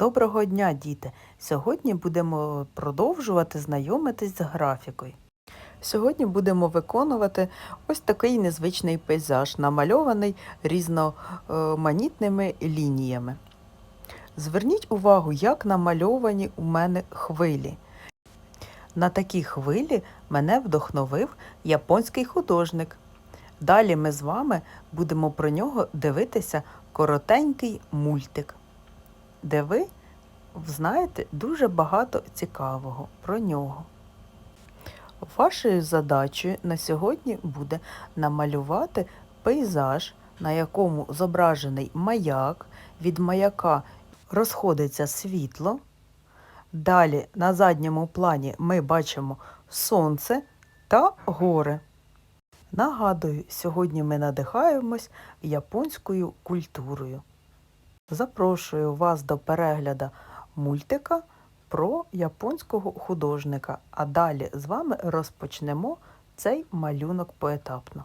Доброго дня, діти! Сьогодні будемо продовжувати знайомитись з графікою. Сьогодні будемо виконувати ось такий незвичний пейзаж, намальований різноманітними лініями. Зверніть увагу, як намальовані у мене хвилі. На такі хвилі мене вдохновив японський художник. Далі ми з вами будемо про нього дивитися коротенький мультик, де ви знаєте дуже багато цікавого про нього. Вашою задачею на сьогодні буде намалювати пейзаж, на якому зображений маяк, від маяка розходиться світло. Далі на задньому плані ми бачимо сонце та гори. Нагадую, сьогодні ми надихаємось японською культурою. Запрошую вас до перегляду мультика про японського художника, а далі з вами розпочнемо цей малюнок поетапно.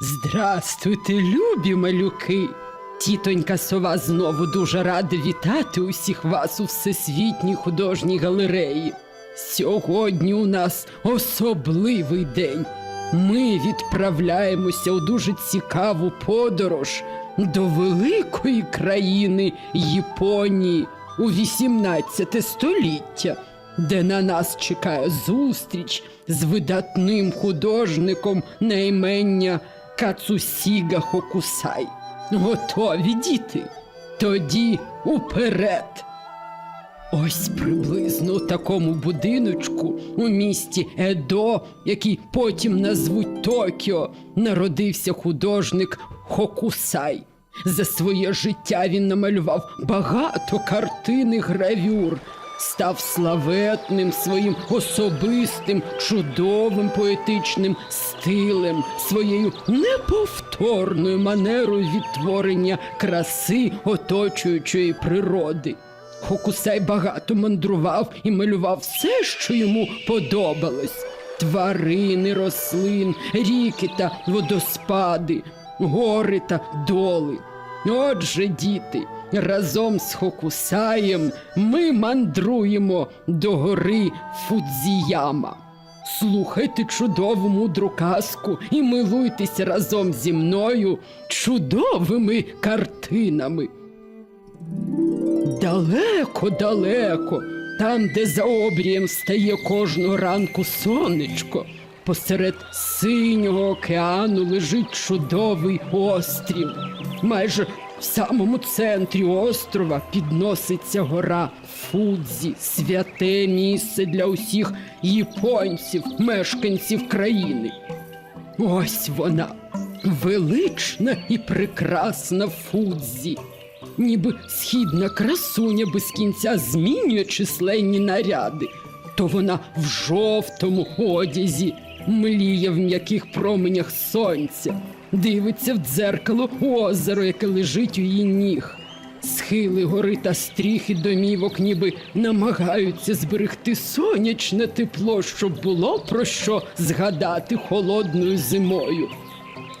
Здрастуйте, любі малюки! Тітонька сова знову дуже рада вітати усіх вас у всесвітній художній галереї. Сьогодні у нас особливий день. Ми відправляємося у дуже цікаву подорож до великої країни Японії у 18 століття, де на нас чекає зустріч з видатним художником на імення Кацусіга Хокусай. Готові діти? Тоді уперед. Ось приблизно у такому будиночку у місті Едо, який потім назвуть Токіо, народився художник Хокусай. За своє життя він намалював багато картин і гравюр, став славетним своїм особистим, чудовим поетичним стилем, своєю неповторною манерою відтворення краси оточуючої природи. Хокусай багато мандрував і малював все, що йому подобалось: тварини, рослин, ріки та водоспади, гори та доли. Отже, діти, разом з Хокусаєм ми мандруємо до гори Фудзіяма. Слухайте чудову мудру казку і милуйтеся разом зі мною чудовими картинами. Далеко-далеко, там, де за обрієм встає кожного ранку сонечко, посеред синього океану лежить чудовий острів. Майже в самому центрі острова підноситься гора Фудзі, святе місце для усіх японців, мешканців країни. Ось вона, велична і прекрасна Фудзі. Ніби східна красуня без кінця змінює численні наряди, то вона в жовтому одязі мліє в м'яких променях сонця, дивиться в дзеркало озеро, яке лежить у її ніг. Схили гори та стріхи домівок, ніби намагаються зберегти сонячне тепло, щоб було про що згадати холодною зимою.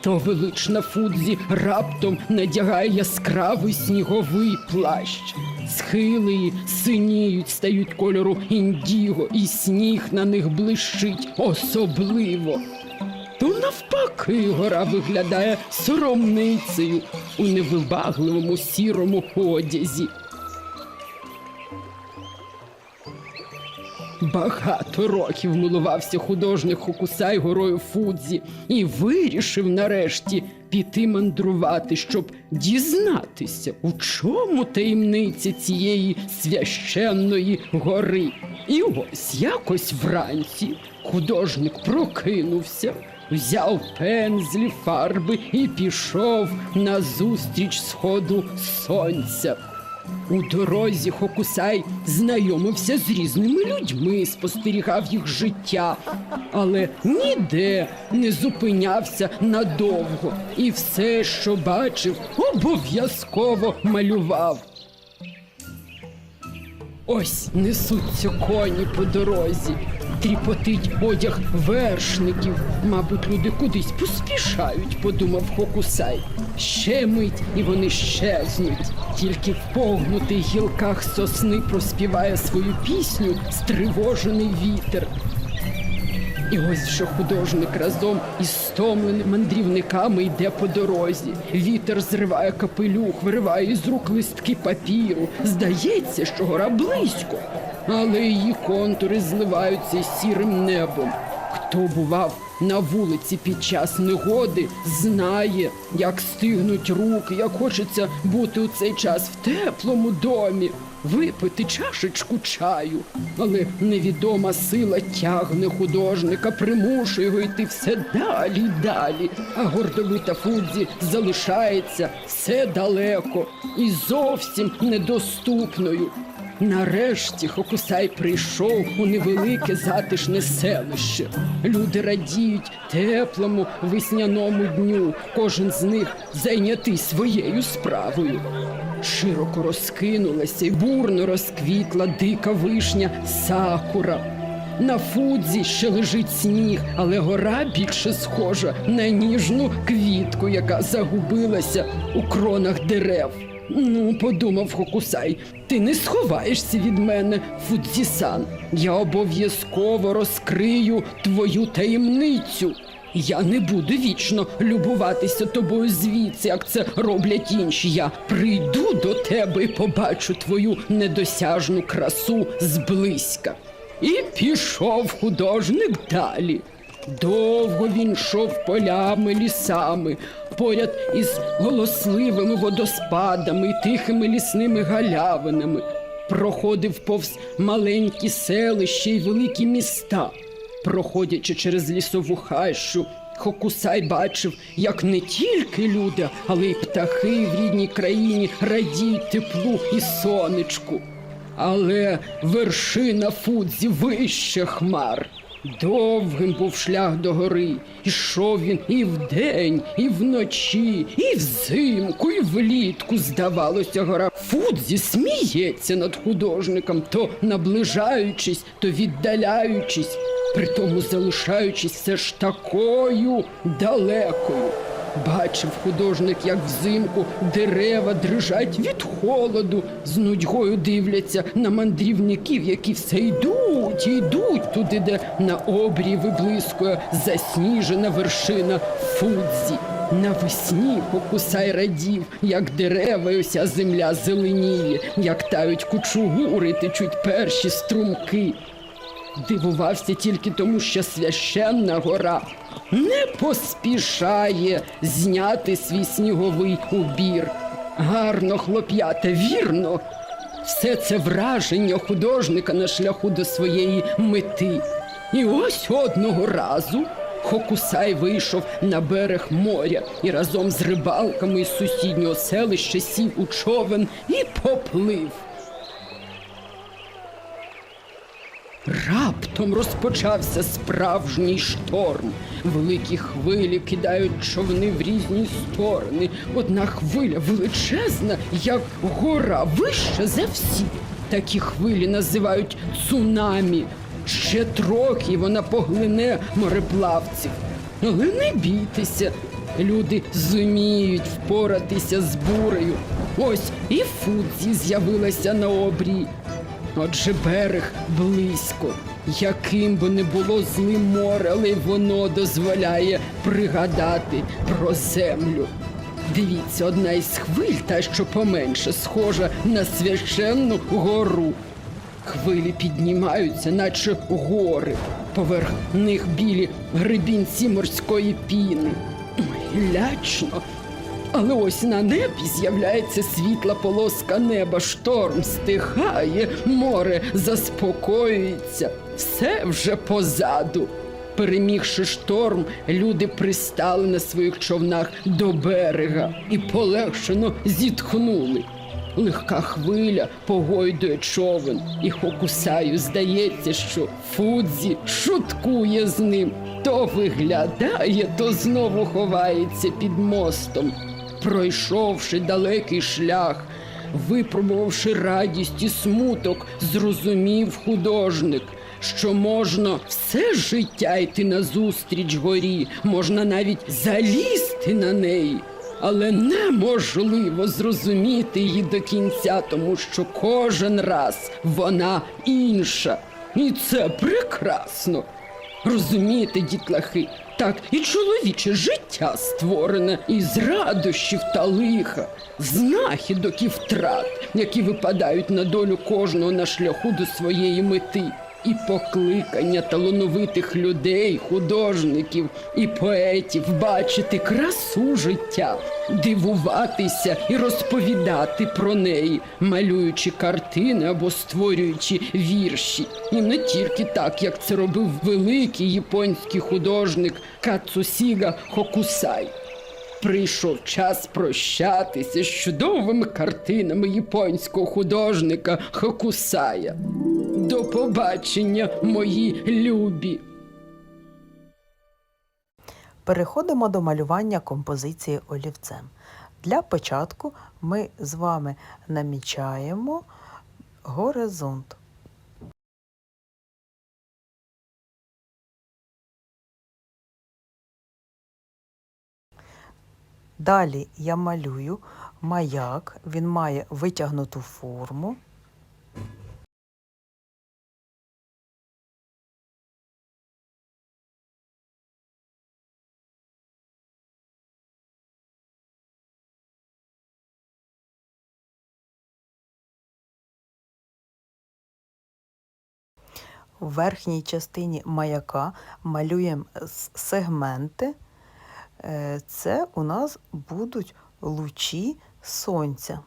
То велична Фудзі раптом надягає яскравий сніговий плащ. Схили синіють, стають кольору індіго, і сніг на них блищить особливо. То навпаки гора виглядає соромницею у невибагливому сірому одязі. Багато років милувався художник Хокусай горою Фудзі і вирішив нарешті піти мандрувати, щоб дізнатися, у чому таємниця цієї священної гори. І ось якось вранці художник прокинувся, взяв пензлі, фарби і пішов на зустріч сходу сонця. У дорозі Хокусай знайомився з різними людьми, спостерігав їх життя, але ніде не зупинявся надовго і все, що бачив, обов'язково малював. Ось несуться коні по дорозі, тріпотить одяг вершників. Мабуть, люди кудись поспішають, подумав Хокусай. Ще мить, і вони щезнуть. Тільки в погнутих гілках сосни проспіває свою пісню стривожений вітер. І ось вже художник разом із стомленими мандрівниками йде по дорозі. Вітер зриває капелюх, вириває із рук листки папіру. Здається, що гора близько, але її контури зливаються сірим небом. Хто бував на вулиці під час негоди, знає, як стигнуть руки, як хочеться бути у цей час в теплому домі, випити чашечку чаю. Але невідома сила тягне художника, примушує його йти все далі й далі. А гордовита Фудзі залишається все далеко і зовсім недоступною. Нарешті Хокусай прийшов у невелике затишне селище. Люди радіють теплому весняному дню. Кожен з них зайнятий своєю справою. Широко розкинулася і бурно розквітла дика вишня сакура. На фудзі ще лежить сніг, але гора більше схожа на ніжну квітку, яка загубилася у кронах дерев. Ну, подумав Хокусай, ти не сховаєшся від мене, Фудзі-сан. Я обов'язково розкрию твою таємницю. Я не буду вічно любуватися тобою звідси, як це роблять інші. Я прийду до тебе і побачу твою недосяжну красу зблизька. І пішов художник далі. Довго він йшов полями, лісами, поряд із голосливими водоспадами і тихими лісними галявинами. Проходив повз маленькі селища й великі міста. Проходячи через лісову хащу, Хокусай бачив, як не тільки люди, але й птахи в рідній країні радіють теплу і сонечку. Але вершина Фудзі вище хмар. Довгим був шлях до гори. Ішов він і вдень, і вночі, і взимку, і влітку. Здавалося, гора Фудзі сміється над художником, то наближаючись, то віддаляючись, притому залишаючись все ж такою далекою. Бачив художник, як взимку дерева дрижать від холоду, з нудьгою дивляться на мандрівників, які все йдуть і йдуть туди, де на обрії виблискує засніжена вершина Фудзі. Навесні покусай радів, як дерева і уся земля зеленіє, як тають кучугури, течуть перші струмки. Дивувався тільки тому, що священна гора не поспішає зняти свій сніговий убір. Гарно, хлоп'ята, вірно. Все це враження художника на шляху до своєї мети. І ось одного разу Хокусай вийшов на берег моря і разом з рибалками із сусіднього селища сів у човен і поплив. Раптом розпочався справжній шторм. Великі хвилі кидають човни в різні сторони. Одна хвиля величезна, як гора, вища за всі. Такі хвилі називають цунамі. Ще трохи вона поглине мореплавців. Але не бійтеся, люди зуміють впоратися з бурею. Ось і Фудзі з'явилася на обрії. Отже, берег близько. Яким би не було злим море, але воно дозволяє пригадати про землю. Дивіться, одна із хвиль, та що поменше, схожа на священну гору. Хвилі піднімаються, наче гори. Поверх них білі грибінці морської піни. Лячно. Але ось на небі з'являється світла полоска неба, шторм стихає, море заспокоюється, все вже позаду. Перемігши шторм, люди пристали на своїх човнах до берега і полегшено зітхнули. Легка хвиля погойдує човен, і Хокусаю здається, що Фудзі шуткує з ним. То виглядає, то знову ховається під мостом. Пройшовши далекий шлях, випробувавши радість і смуток, зрозумів художник, що можна все життя йти назустріч горі, можна навіть залізти на неї. Але неможливо зрозуміти її до кінця, тому що кожен раз вона інша. І це прекрасно. Розумієте, дітлахи, так і чоловіче життя створене із радощів та лиха, знахідок і втрат, які випадають на долю кожного на шляху до своєї мети, і покликання талановитих людей, художників і поетів бачити красу життя, дивуватися і розповідати про неї, малюючи картини або створюючи вірші. І не тільки так, як це робив великий японський художник Кацусіга Хокусай. Прийшов час прощатися з чудовими картинами японського художника Хокусая. До побачення, мої любі! Переходимо до малювання композиції олівцем. Для початку ми з вами намічаємо горизонт. Далі я малюю маяк, він має витягнуту форму. В верхній частині маяка малюємо сегменти. Е, Це у нас будуть лучі сонця.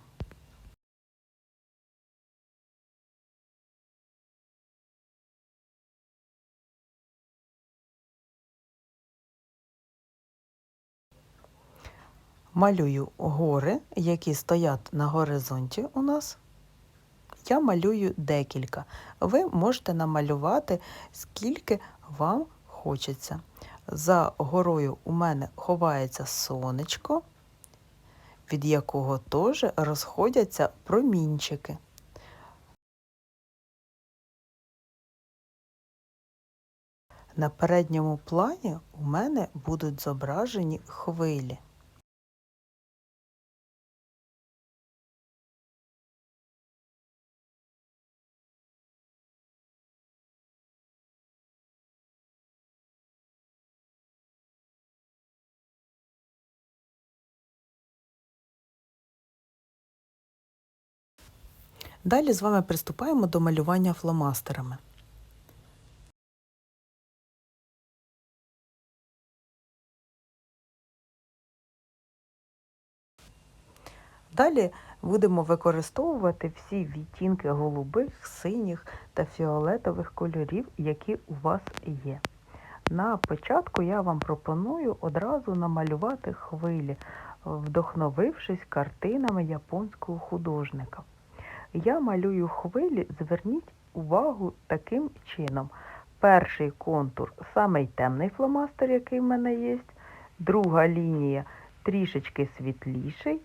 Малюю гори, які стоять на горизонті у нас. Я малюю декілька. Ви можете намалювати скільки вам хочеться. За горою у мене ховається сонечко, від якого теж розходяться промінчики. На передньому плані у мене будуть зображені хвилі. Далі з вами приступаємо до малювання фломастерами. Далі будемо використовувати всі відтінки голубих, синіх та фіолетових кольорів, які у вас є. На початку я вам пропоную одразу намалювати хвилі, вдохновившись картинами японського художника. Я малюю хвилі, зверніть увагу таким чином. Перший контур самий темний фломастер, який в мене є. Друга лінія трішечки світліший.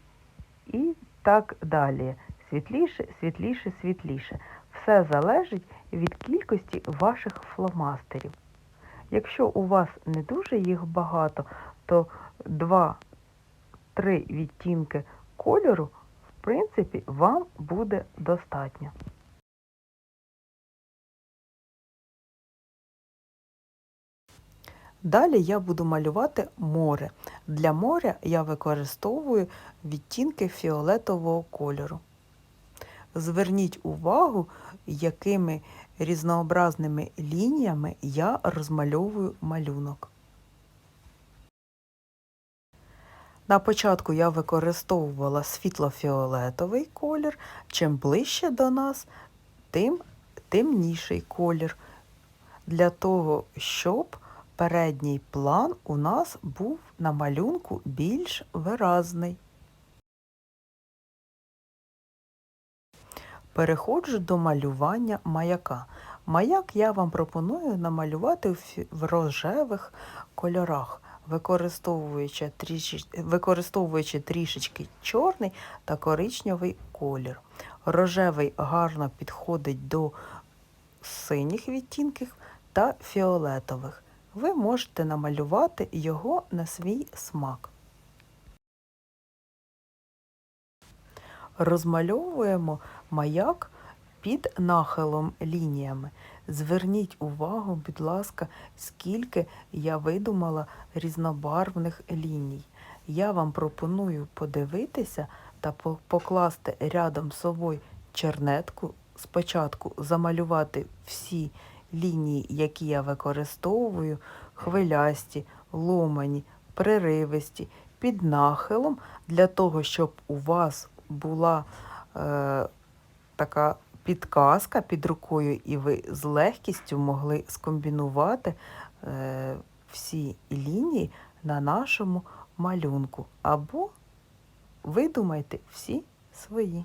І так далі. Світліше, світліше, світліше. Все залежить від кількості ваших фломастерів. Якщо у вас не дуже їх багато, то 2-3 відтінки кольору, принципі, вам буде достатньо. Далі я буду малювати море. Для моря я використовую відтінки фіолетового кольору. Зверніть увагу, якими різнообразними лініями я розмальовую малюнок. На початку я використовувала світло-фіолетовий колір. Чим ближче до нас, тим темніший колір. Для того, щоб передній план у нас був на малюнку більш виразний. Переходжу до малювання маяка. Маяк я вам пропоную намалювати в рожевих кольорах. Використовуючи, трішеч- використовуючи трішечки чорний та коричневий колір. Рожевий гарно підходить до синіх відтінків та фіолетових. Ви можете намалювати його на свій смак. Розмальовуємо маяк під нахилом лініями. Зверніть увагу, будь ласка, скільки я видумала різнобарвних ліній. Я вам пропоную подивитися та покласти рядом з собою чернетку. Спочатку замалювати всі лінії, які я використовую, хвилясті, ломані, преривисті, під нахилом, для того, щоб у вас була е, така підказка під рукою, і ви з легкістю могли скомбінувати е, всі лінії на нашому малюнку. Або видумайте всі свої.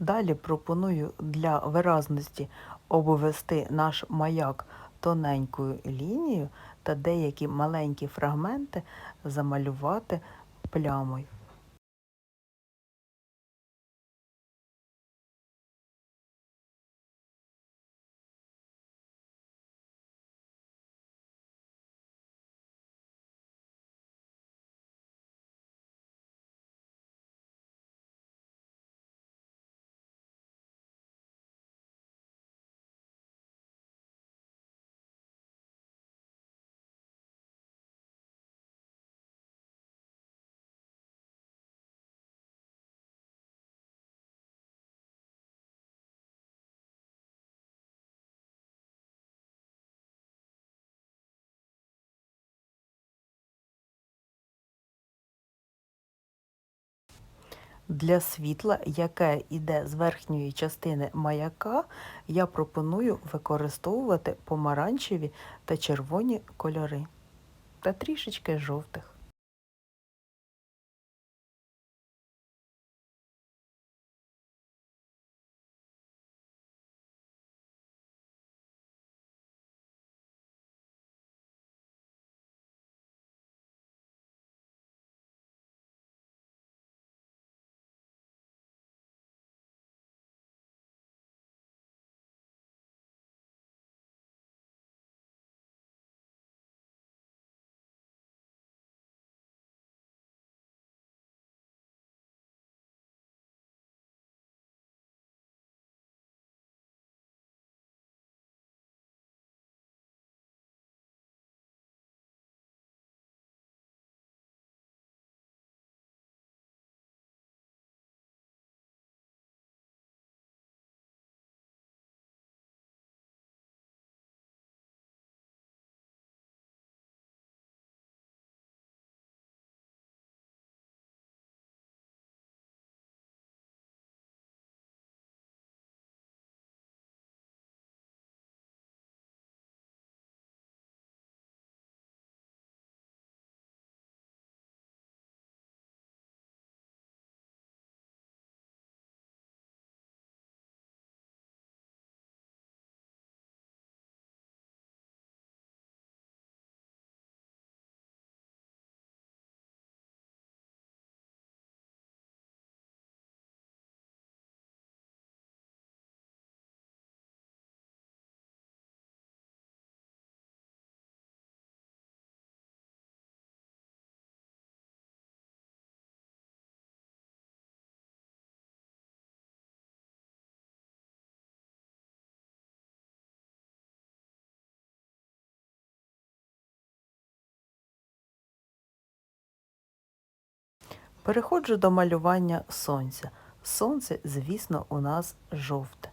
Далі пропоную для виразності обвести наш маяк тоненькою лінією та деякі маленькі фрагменти замалювати плямою. Для світла, яке йде з верхньої частини маяка, я пропоную використовувати помаранчеві та червоні кольори та трішечки жовтих. Переходжу до малювання сонця. Сонце, звісно, у нас жовте.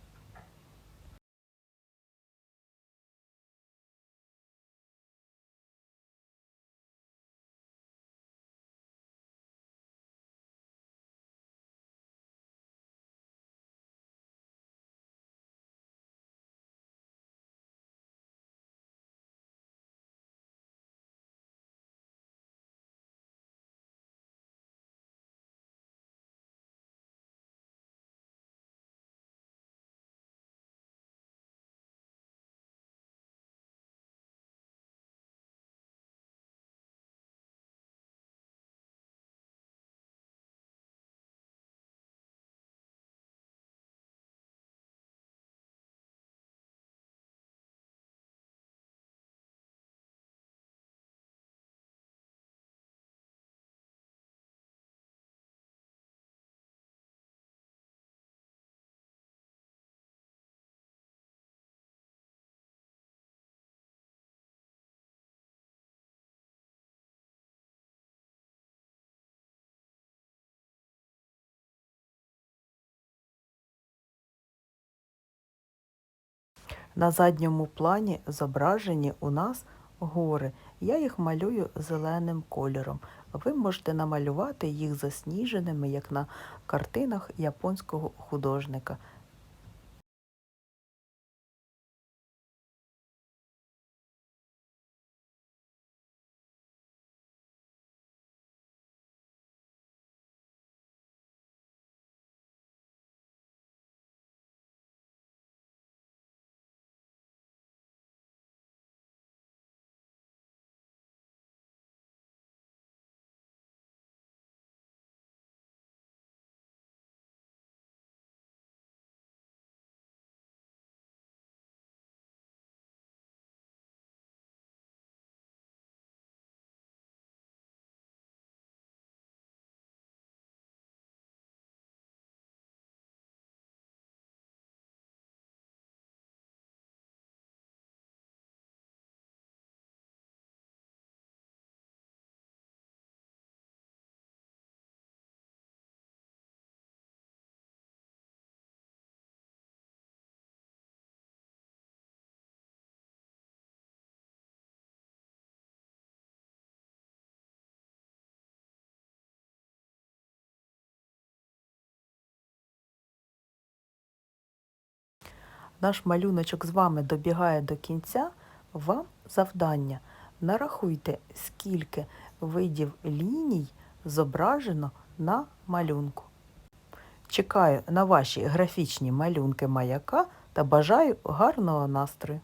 На задньому плані зображені у нас гори. Я їх малюю зеленим кольором. Ви можете намалювати їх засніженими, як на картинах японського художника. Наш малюночок з вами добігає до кінця. Вам завдання. Нарахуйте, скільки видів ліній зображено на малюнку. Чекаю на ваші графічні малюнки маяка та бажаю гарного настрою.